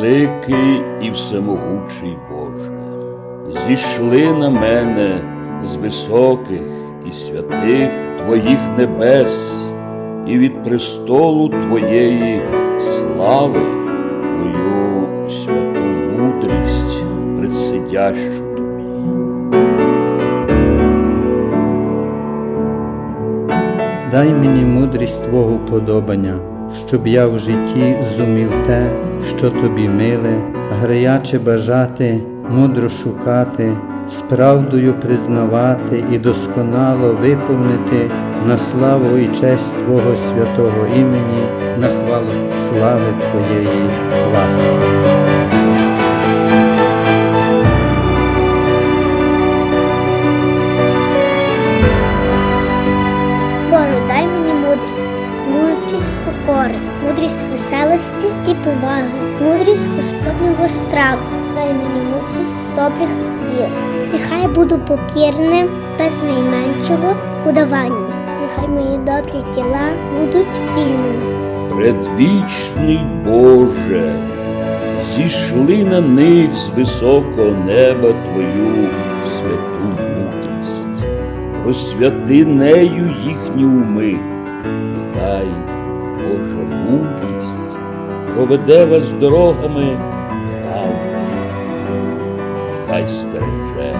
Великий і всемогучий Боже, зійшли на мене з високих і святих Твоїх небес, і від престолу Твоєї слави, Твою святу мудрість предсидящу. Дай мені мудрість Твого подобання, щоб я в житті зумів те, що тобі миле, граяче бажати, мудро шукати, з правдою признавати і досконало виповнити на славу і честь Твого святого імені, на хвалу слави Твоєї ласки. Покори, мудрість веселості і поваги, мудрість Господнього страху. Дай мені мудрість добрих діл. Нехай буду покірним без найменшого удавання. Нехай мої добрі діла будуть вільними. Предвічний Боже, зійшли на них з високого неба Твою святу мудрість, просвяти нею їхні уми, нехай Божа мудрість проведе вас дорогами правди, нехай стереже